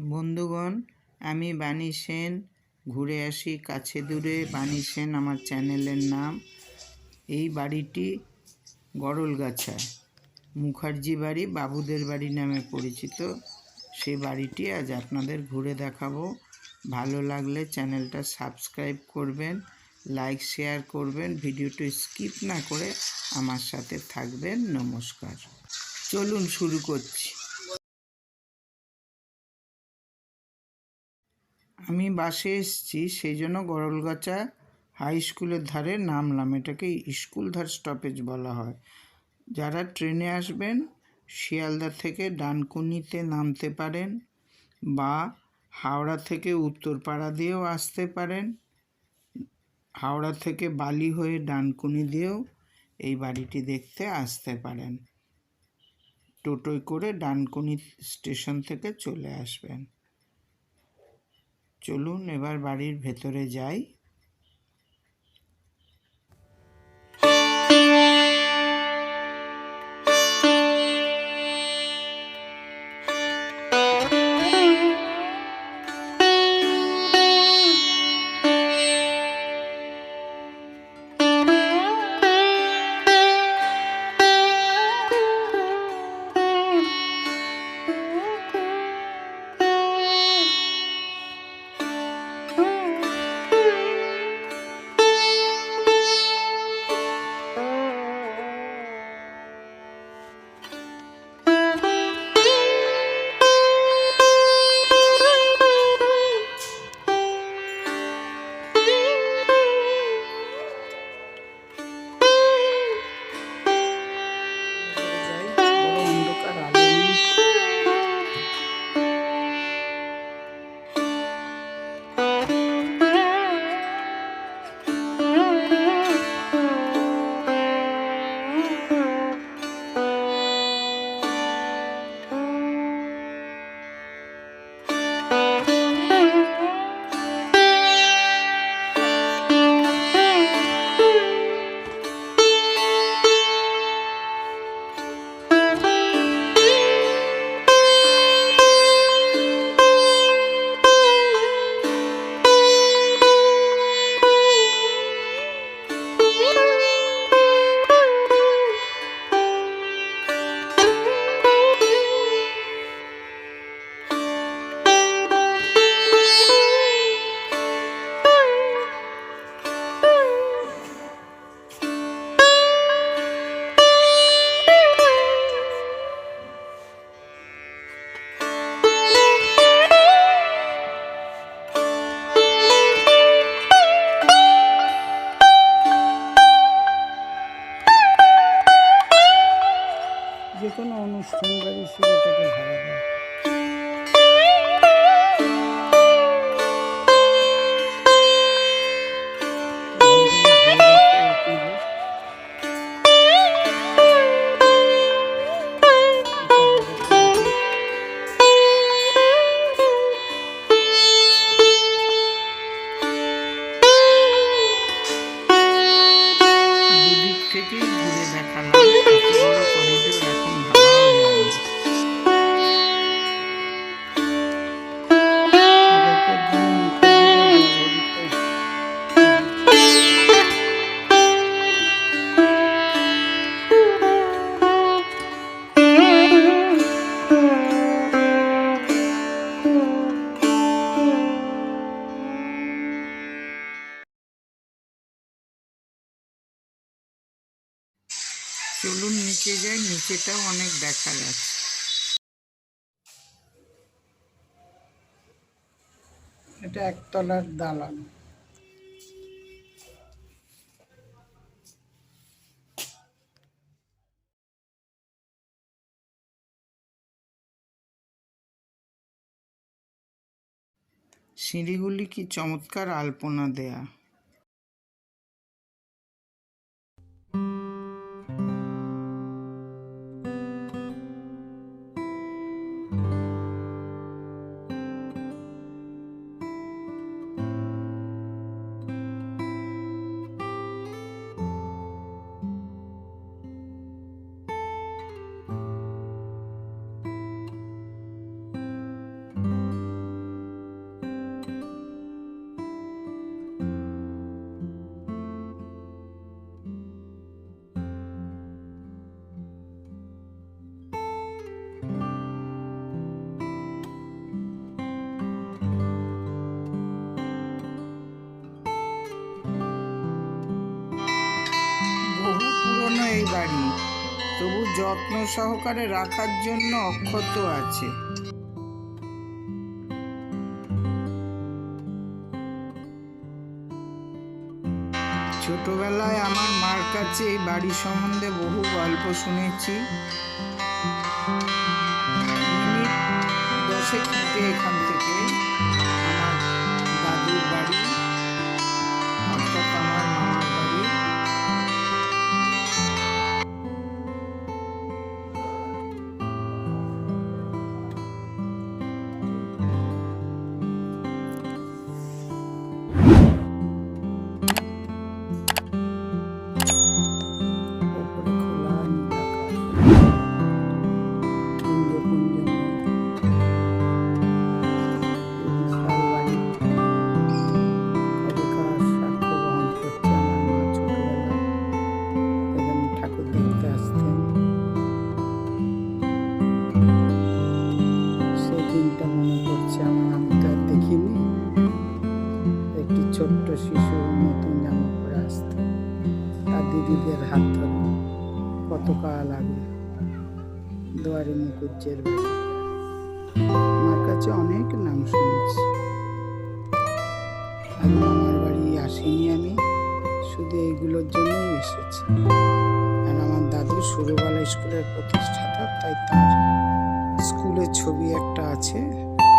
বন্ধুগণ, আমি বাণী সেন। ঘুরে আসি কাছে দূরে। বাণী সেন আমার চ্যানেলের নাম। এই বাড়িটি গড়লগাছায় মুখার্জি বাড়ি, বাবুদের বাড়ি নামে পরিচিত। সেই বাড়িটি আজ আপনাদের ঘুরে দেখাবো। ভালো লাগলে চ্যানেলটা সাবস্ক্রাইব করবেন, লাইক, শেয়ার করবেন, ভিডিওটি স্কিপ না করে আমার সাথে থাকবেন। নমস্কার। চলুন শুরু করছি। আমি বাসে এসেছি সেই জন্য গরলগাছা হাই স্কুলের ধারে নামলাম। এটাকে স্কুল ধার স্টপেজ বলা হয়। যারা ট্রেনে আসবেন, শিয়ালদা থেকে ডানকুনিতে নামতে পারেন বা হাওড়া থেকে উত্তরপাড়া দিয়েও আসতে পারেন। হাওড়া থেকে বালি হয়ে ডানকুনি দিয়েও এই বাড়িটি দেখতে আসতে পারেন। টোটোয় করে ডানকুনি স্টেশন থেকে চলে আসবেন। চলুন এবার বাড়ির ভেতরে যাই। নিচেটাও অনেক দেখা যাচ্ছে। এটা একতলার দালান। সিঁড়িগুলি কি চমৎকার আলপনা দেয়া? যত্ন সহকারে রাখার জন্য অক্ষত আছে। ছোটবেলায় আমার মার কাছে এই বাড়ি সম্বন্ধে বহু গল্প শুনেছি। মিনিট এখান শিশু নতুন জামা পরে আসতেন তার দিদিদের হাত ধরে কত কাল আগে দুয়ারে মুকুজ্জের আমার কাছে অনেক নাম শুনেছি। আমি আমার বাড়ি আসিনি আমি, শুধু এইগুলোর জন্যই এসেছি। আর আমার দাদু সুরবালা স্কুলের প্রতিষ্ঠাতা, তাই তার স্কুলের ছবি একটা আছে,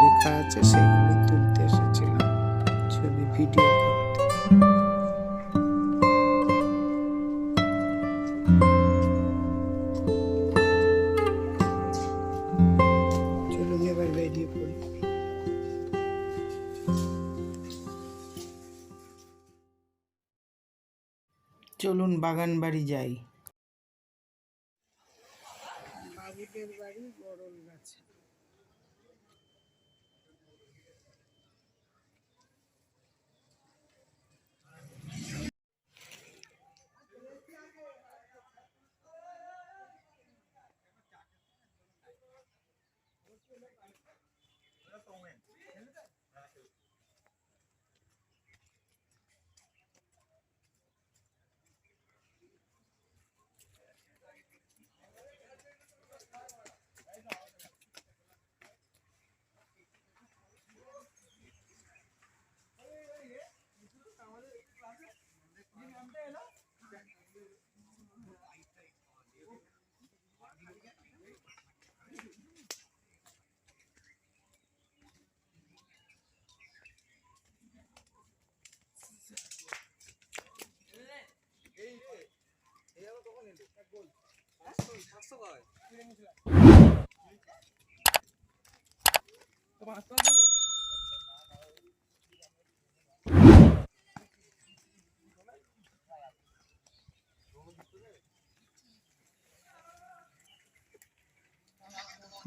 লেখা আছে, সেগুলো তুলতে এসেছিলাম। ছবি, ভিডিও চলুন বাগান বাড়ি যাই। বাবুদের বাড়ি বড় গাছে।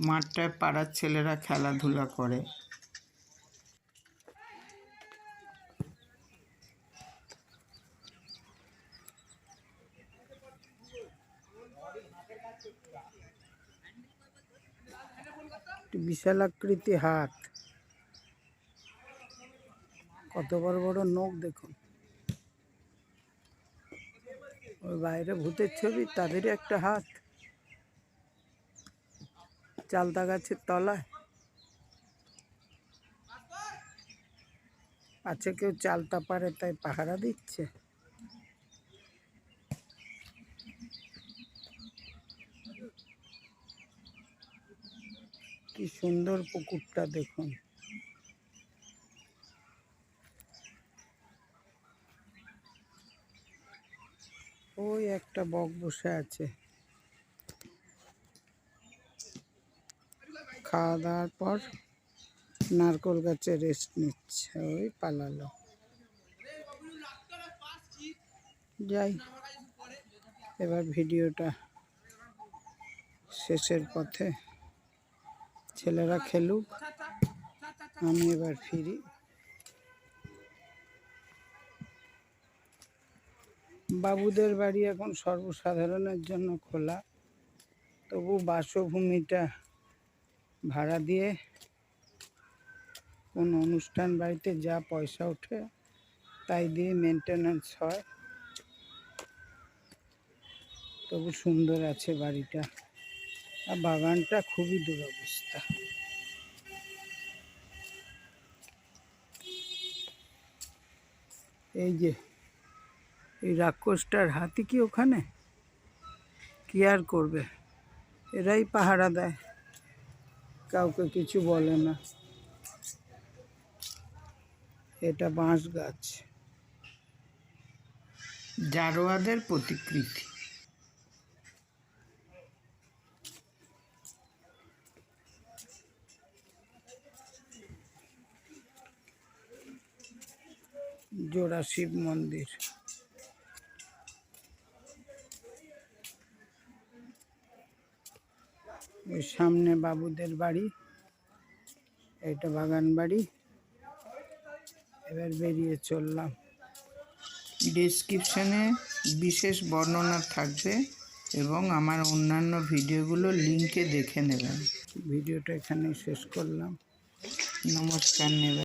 মাঠটায় পাড়ার ছেলেরা খেলাধুলা করে। একটি বিশাল আকৃতি হাত কত বড় বড় নখ দেখুন। ওই বাইরে ভূতের ছবি, তাদেরই একটা হাত চালতা গাছের তলায়। আছে কেউ চালতা পারে, তাই পাহারা দিচ্ছে। কি সুন্দর পুকুরটা দেখুন। ওই একটা বক বসে আছে। খাওয়া দাওয়ার পর নারকোল গাছে রেস্ট নিচ্ছে, ওই পালালো। যাই, এবার ভিডিওটা শেষের পথে ছেলেরা খেলুক, আমি এবার ফিরি। বাবুদের বাড়ি এখন সর্বসাধারণের জন্য খোলা। তবু বাসভূমিটা ভাড়া দিয়ে কোনো অনুষ্ঠান বাড়িতে যা পয়সা ওঠে, তাই দিয়ে মেনটেন্যান্স হয়। তবু সুন্দর আছে বাড়িটা। বাগানটা খুবই দুরবস্থা। এই যে, এই রাক্ষসটার হাতি কি ওখানে? কি আর করবে? এরাই পাহারা দেয়। কাউকে কিছু বলে না। এটা বাঁশ গাছ। জারোয়াদের প্রতিকৃতি। জোড়া শিব মন্দির। ওই সামনে বাবুদের বাড়ি এটা বাগান বাড়ি। এবার বেরিয়ে চললাম। ডেসক্রিপশনে বিশেষ বর্ণনা থাকবে এবং আমার অন্যান্য ভিডিওগুলো লিঙ্কে দেখে নেবেন। ভিডিওটা এখানে শেষ করলাম। নমস্কার নেবেন